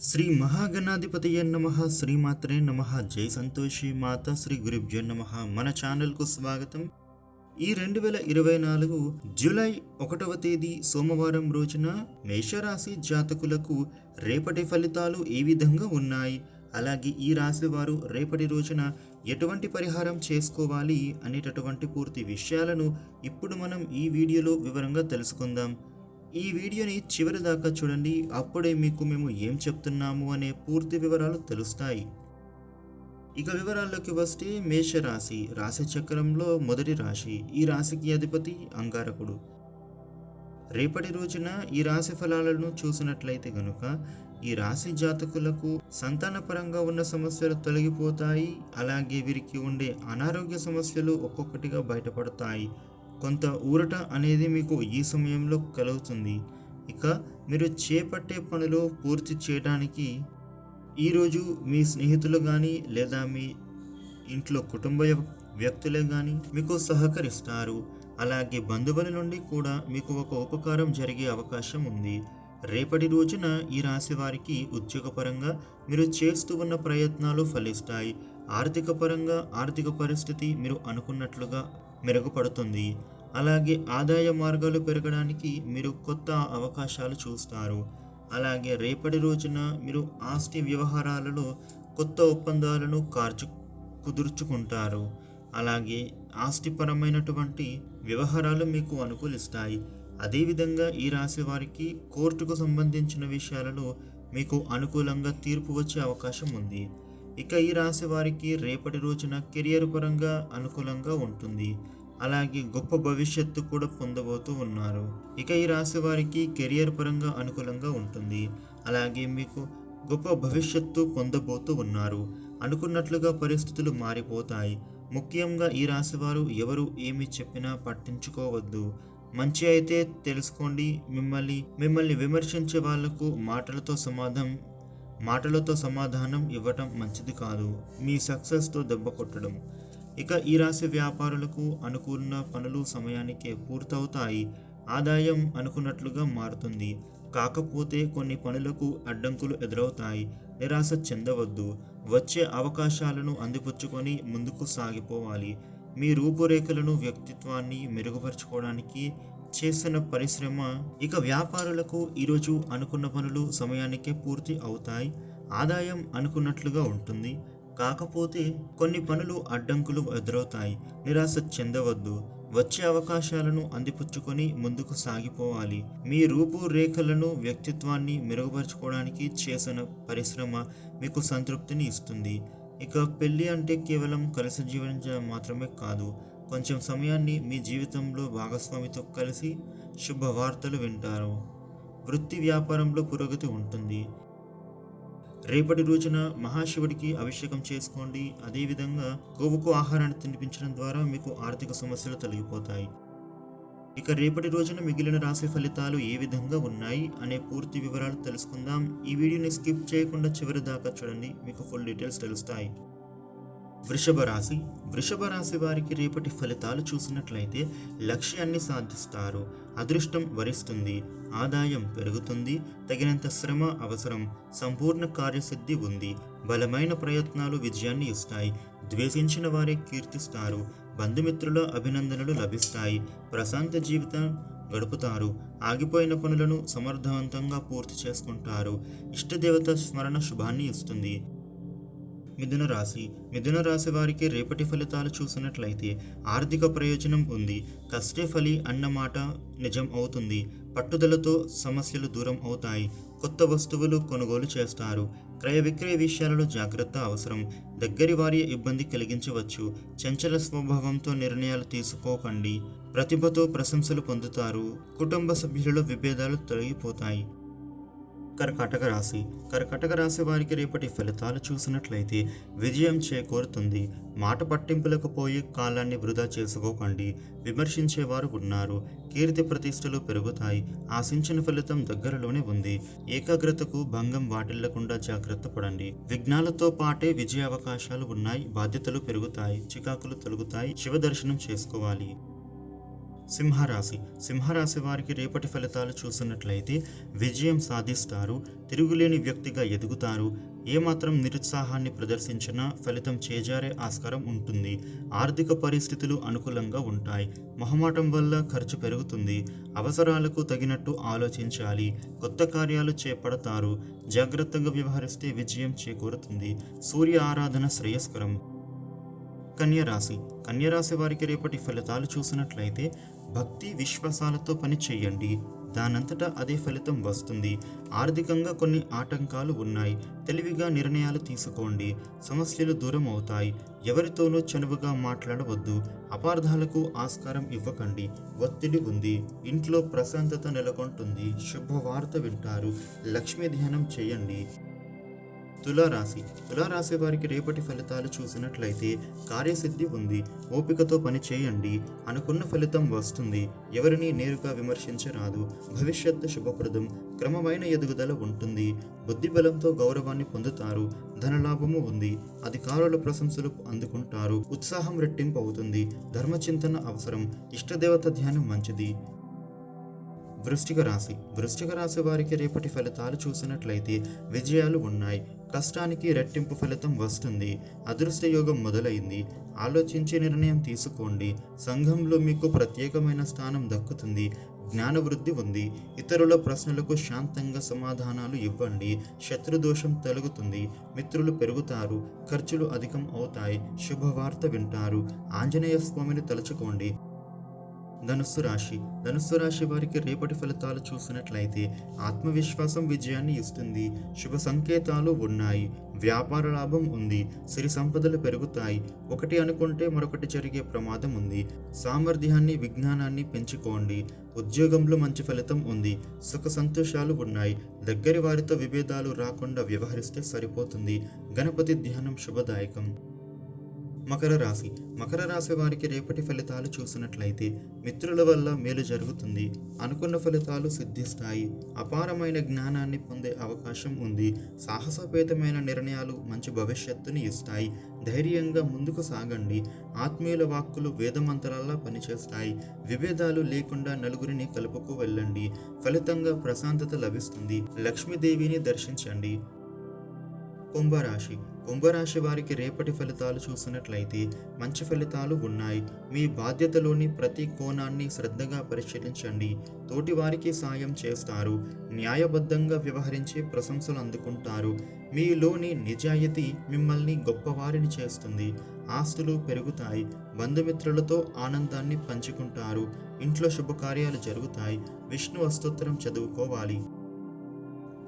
శ్రీ మహాగణాధిపతయ నమ శ్రీమాత్రే నమ జై సంతోషి మాత శ్రీ గురుభ్యో నమ. మన ఛానల్కు స్వాగతం. ఈ రెండు వేల ఇరవై నాలుగు జూలై ఒకటవ తేదీ సోమవారం రోజున మేషరాశి జాతకులకు రేపటి ఫలితాలు ఏ విధంగా ఉన్నాయి. అలాగే ఈ రాశి వారు రేపటి రోజున ఎటువంటి పరిహారం చేసుకోవాలి అనేటటువంటి పూర్తి విషయాలను ఇప్పుడు మనం ఈ వీడియోలో వివరంగా తెలుసుకుందాం. ఈ వీడియోని చివరి దాకా చూడండి. అప్పుడే మీకు మేము ఏం చెప్తున్నాము అనే పూర్తి వివరాలు తెలుస్తాయి. ఇక వివరాల్లోకి వస్తే మేషరాశి. రాశి చక్రంలో మొదటి రాశి. ఈ రాశికి అధిపతి అంగారకుడు. రేపటి రోజున ఈ రాశి ఫలాలను చూసినట్లయితే గనుక ఈ రాశి జాతకులకు సంతానపరంగా ఉన్న సమస్యలు తొలగిపోతాయి. అలాగే వీరికి ఉండే అనారోగ్య సమస్యలు ఒక్కొక్కటిగా బయటపడతాయి. కొంత ఊరట అనేది మీకు ఈ సమయంలో కలుగుతుంది. ఇక మీరు చేపట్టే పనులు పూర్తి చేయడానికి ఈరోజు మీ స్నేహితులు కానీ లేదా మీ ఇంట్లో కుటుంబ వ్యక్తులే కానీ మీకు సహకరిస్తారు. అలాగే బంధువుల నుండి కూడా మీకు ఒక ఉపకారం జరిగే అవకాశం ఉంది. రేపటి రోజున ఈ రాశి వారికి ఉద్యోగపరంగా మీరు చేస్తూ ఉన్న ప్రయత్నాలు ఫలిస్తాయి. ఆర్థిక పరంగా ఆర్థిక పరిస్థితి మీరు అనుకున్నట్లుగా మెరుగుపడుతుంది. అలాగే ఆదాయ మార్గాలు పెరగడానికి మీరు కొత్త అవకాశాలు చూస్తారు. అలాగే రేపటి రోజున మీరు ఆస్తి వ్యవహారాలలో కొత్త ఒప్పందాలను కార్చు కుదుర్చుకుంటారు. అలాగే ఆస్తిపరమైనటువంటి వ్యవహారాలు మీకు అనుకూలిస్తాయి. అదేవిధంగా ఈ రాశి వారికి కోర్టుకు సంబంధించిన విషయాలలో మీకు అనుకూలంగా తీర్పు వచ్చే అవకాశం ఉంది. ఇక ఈ రాశి వారికి రేపటి రోజున కెరియర్ పరంగా అనుకూలంగా ఉంటుంది. అలాగే గొప్ప భవిష్యత్తు కూడా పొందబోతూ ఉన్నారు. ఇక ఈ రాశి వారికి కెరియర్ పరంగా అనుకూలంగా ఉంటుంది. అలాగే మీకు గొప్ప భవిష్యత్తు పొందబోతూ ఉన్నారు. అనుకున్నట్లుగా పరిస్థితులు మారిపోతాయి. ముఖ్యంగా ఈ రాశి వారు ఎవరు ఏమి చెప్పినా పట్టించుకోవద్దు. మంచి అయితే తెలుసుకోండి. మిమ్మల్ని మిమ్మల్ని విమర్శించే వాళ్ళకు మాటలతో సమాధానం మాటలతో సమాధానం ఇవ్వటం మంచిది కాదు. మీ సక్సెస్తో దెబ్బ కొట్టడం. ఇక ఈ రాశి వ్యాపారులకు అనుకున్న పనులు సమయానికే పూర్తవుతాయి. ఆదాయం అనుకున్నట్లుగా మారుతుంది. కాకపోతే కొన్ని పనులకు అడ్డంకులు ఎదురవుతాయి. నిరాశ చెందవద్దు. వచ్చే అవకాశాలను అందిపుచ్చుకొని ముందుకు సాగిపోవాలి. మీ రూపురేఖలను వ్యక్తిత్వాన్ని మెరుగుపరచుకోవడానికి చేసిన పరిశ్రమ ఇక వ్యాపారులకు ఈరోజు అనుకున్న పనులు సమయానికే పూర్తి అవుతాయి. ఆదాయం అనుకున్నట్లుగా ఉంటుంది. కాకపోతే కొన్ని పనులు అడ్డంకులు ఎదురవుతాయి. నిరాశ చెందవద్దు. వచ్చే అవకాశాలను అందిపుచ్చుకొని ముందుకు సాగిపోవాలి. మీ రూపురేఖలను వ్యక్తిత్వాన్ని మెరుగుపరచుకోవడానికి చేసిన పరిశ్రమ మీకు సంతృప్తిని ఇస్తుంది. ఇక పెళ్ళి అంటే కేవలం కలిసి జీవించడం మాత్రమే కాదు. కొంచెం సమయాన్ని మీ జీవితంలో భాగస్వామితో కలిసి శుభవార్తలు వింటారు. వృత్తి వ్యాపారంలో పురోగతి ఉంటుంది. రేపటి రోజున మహాశివుడికి అభిషేకం చేసుకోండి. అదేవిధంగా కొవ్వుకు ఆహారాన్ని తినిపించడం ద్వారా మీకు ఆర్థిక సమస్యలు తొలగిపోతాయి. ఇక రేపటి రోజున మిగిలిన రాశి ఫలితాలు ఏ విధంగా ఉన్నాయి అనే పూర్తి వివరాలు తెలుసుకుందాం. ఈ వీడియోని స్కిప్ చేయకుండా చివరి దాకా చూడండి. మీకు ఫుల్ డీటెయిల్స్ తెలుస్తాయి. వృషభ రాశి. వృషభ రాశి వారికి రేపటి ఫలితాలు చూసినట్లయితే లక్ష్యాన్ని సాధిస్తారు. అదృష్టం వరిస్తుంది. ఆదాయం పెరుగుతుంది. తగినంత శ్రమ అవసరం. సంపూర్ణ కార్యసిద్ధి ఉంది. బలమైన ప్రయత్నాలు విజయాన్ని ఇస్తాయి. ద్వేషించిన వారే కీర్తిస్తారు. బంధుమిత్రుల అభినందనలు లభిస్తాయి. ప్రశాంత జీవితం గడుపుతారు. ఆగిపోయిన పనులను సమర్థవంతంగా పూర్తి చేసుకుంటారు. ఇష్టదేవత స్మరణ శుభాన్ని ఇస్తుంది. మిథున రాశి. మిథున రాశి వారికి రేపటి ఫలితాలు చూసినట్లయితే ఆర్థిక ప్రయోజనం ఉంది. కష్టే ఫలి అన్నమాట నిజం అవుతుంది. పట్టుదలతో సమస్యలు దూరం అవుతాయి. కొత్త వస్తువులు కొనుగోలు చేస్తారు. క్రయ విక్రయ విషయాలలో జాగ్రత్త అవసరం. దగ్గరి వారి ఇబ్బంది కలిగించవచ్చు. చంచల స్వభావంతో నిర్ణయాలు తీసుకోకండి. ప్రతిభతో ప్రశంసలు పొందుతారు. కుటుంబ సభ్యులలో విభేదాలు తొలగిపోతాయి. కర్కాటక రాశి. కర్కాటక రాశి వారికి రేపటి ఫలితాలు చూసినట్లయితే విజయం చేకూరుతుంది. మాట పట్టింపులకు పోయి కాలాన్ని వృధా చేసుకోకండి. విమర్శించేవారు ఉన్నారు. కీర్తి ప్రతిష్టలు పెరుగుతాయి. ఆశించిన ఫలితం దగ్గరలోనే ఉంది. ఏకాగ్రతకు భంగం వాటిల్లకుండా జాగ్రత్త పడండి. విఘ్నాలతో పాటే విజయ అవకాశాలు ఉన్నాయి. బాధ్యతలు పెరుగుతాయి. చికాకులు తొలుగుతాయి. శివ దర్శనం చేసుకోవాలి. సింహరాశి. సింహరాశి వారికి రేపటి ఫలితాలు చూసినట్లయితే విజయం సాధిస్తారు తిరుగులేని వ్యక్తిగా ఎదుగుతారు ఏమాత్రం నిరుత్సాహాన్ని ప్రదర్శించినా ఫలితం చేజారే ఆస్కారం ఉంటుంది. ఆర్థిక పరిస్థితులు అనుకూలంగా ఉంటాయి. మొహమాటం వల్ల ఖర్చు పెరుగుతుంది. అవసరాలకు తగినట్టు ఆలోచించాలి. కొత్త కార్యాలు చేపడతారు. జాగ్రత్తగా వ్యవహరిస్తే విజయం చేకూరుతుంది. సూర్య ఆరాధన శ్రేయస్కరం. కన్యరాశి. కన్యరాశి వారికి రేపటి ఫలితాలు చూసినట్లయితే భక్తి విశ్వాసాలతో పని చేయండి. దానంతటా అదే ఫలితం వస్తుంది. ఆర్థికంగా కొన్ని ఆటంకాలు ఉన్నాయి. తెలివిగా నిర్ణయాలు తీసుకోండి. సమస్యలు దూరం అవుతాయి. ఎవరితోనూ చనువుగా మాట్లాడవద్దు. అపార్థాలకు ఆస్కారం ఇవ్వకండి. ఒత్తిడి ఉంది. ఇంట్లో ప్రశాంతత నెలకొంటుంది. శుభవార్త వింటారు. లక్ష్మీ ధ్యానం చేయండి. తులారాశి. తులారాశి వారికి రేపటి ఫలితాలు చూసినట్లయితే కార్యసిద్ధి ఉంది. ఓపికతో పని చేయండి. అనుకున్న ఫలితం వస్తుంది. ఎవరిని నేరుగా విమర్శించరాదు. భవిష్యత్తు శుభప్రదం. క్రమమైన ఎదుగుదల ఉంటుంది. బుద్ధిబలంతో గౌరవాన్ని పొందుతారు. ధనలాభము ఉంది. అధికారుల ప్రశంసలు అందుకుంటారు. ఉత్సాహం రెట్టింపు అవుతుంది. ధర్మచింతన అవసరం. ఇష్టదేవత ధ్యానం మంచిది. వృష్టిక రాశి. వృష్టిక రాశి వారికి రేపటి ఫలితాలు చూసినట్లయితే విజయాలు ఉన్నాయి. కష్టానికి రెట్టింపు ఫలితం వస్తుంది. అదృష్ట యోగం మొదలైంది. ఆలోచించి నిర్ణయం తీసుకోండి. సంఘంలో మీకు ప్రత్యేకమైన స్థానం దక్కుతుంది. జ్ఞానవృద్ధి ఉంది. ఇతరుల ప్రశ్నలకు శాంతంగా సమాధానాలు ఇవ్వండి. శత్రుదోషం తొలగుతుంది. మిత్రులు పెరుగుతారు. ఖర్చులు అధికం అవుతాయి. శుభవార్త వింటారు. ఆంజనేయ స్వామిని తలుచుకోండి. ధనుస్సు రాశి. ధనుస్సు రాశి వారికి రేపటి ఫలితాలు చూసినట్లయితే ఆత్మవిశ్వాసం విజయాన్ని ఇస్తుంది. శుభ సంకేతాలు ఉన్నాయి. వ్యాపార లాభం ఉంది. సిరి సంపదలు పెరుగుతాయి. ఒకటి అనుకుంటే మరొకటి జరిగే ప్రమాదం ఉంది. సామర్థ్యాన్ని విజ్ఞానాన్ని పెంచుకోండి. ఉద్యోగంలో మంచి ఫలితం ఉంది. సుఖ సంతోషాలు ఉన్నాయి. దగ్గరి వారితో విభేదాలు రాకుండా వ్యవహరిస్తే సరిపోతుంది. గణపతి ధ్యానం శుభదాయకం. మకర రాశి. మకర రాశి వారికి రేపటి ఫలితాలు చూసినట్లయితే మిత్రుల వల్ల మేలు జరుగుతుంది. అనుకున్న ఫలితాలు సిద్ధిస్తాయి. అపారమైన జ్ఞానాన్ని పొందే అవకాశం ఉంది. సాహసోపేతమైన నిర్ణయాలు మంచి భవిష్యత్తుని ఇస్తాయి. ధైర్యంగా ముందుకు సాగండి. ఆత్మీయుల వాక్కులు వేదమంతరాల్లా పనిచేస్తాయి. విభేదాలు లేకుండా నలుగురిని కలుపుకు వెళ్ళండి. ఫలితంగా ప్రశాంతత లభిస్తుంది. లక్ష్మీదేవిని దర్శించండి. కుంభరాశి కుంభరాశి వారికి రేపటి ఫలితాలు చూసినట్లయితే మంచి ఫలితాలు ఉన్నాయి. మీ బాధ్యతలోని ప్రతి కోణాన్ని శ్రద్ధగా పరిశీలించండి. తోటి వారికి సాయం చేస్తారు. న్యాయబద్ధంగా వ్యవహరించి ప్రశంసలు అందుకుంటారు. మీలోని నిజాయితీ మిమ్మల్ని గొప్పవారిని చేస్తుంది. ఆస్తులు పెరుగుతాయి. బంధుమిత్రులతో ఆనందాన్ని పంచుకుంటారు. ఇంట్లో శుభకార్యాలు జరుగుతాయి. విష్ణు అస్తోత్తరం చదువుకోవాలి.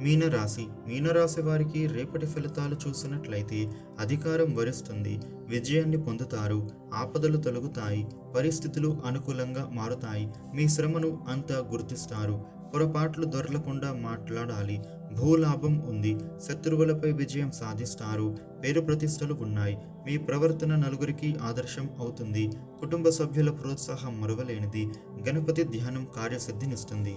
మీనరాశి. మీనరాశి వారికి రేపటి ఫలితాలు చూసినట్లయితే అధికారం వరిస్తుంది. విజయాన్ని పొందుతారు. ఆపదలు తొలగుతాయి. పరిస్థితులు అనుకూలంగా మారుతాయి. మీ శ్రమను అంతా గుర్తిస్తారు. పొరపాట్లు దొరలకుండా మాట్లాడాలి. భూలాభం ఉంది. శత్రువులపై విజయం సాధిస్తారు. పేరు ప్రతిష్టలు ఉన్నాయి. మీ ప్రవర్తన నలుగురికి ఆదర్శం అవుతుంది. కుటుంబ సభ్యుల ప్రోత్సాహం మరువలేనిది. గణపతి ధ్యానం కార్యసిద్ధినిస్తుంది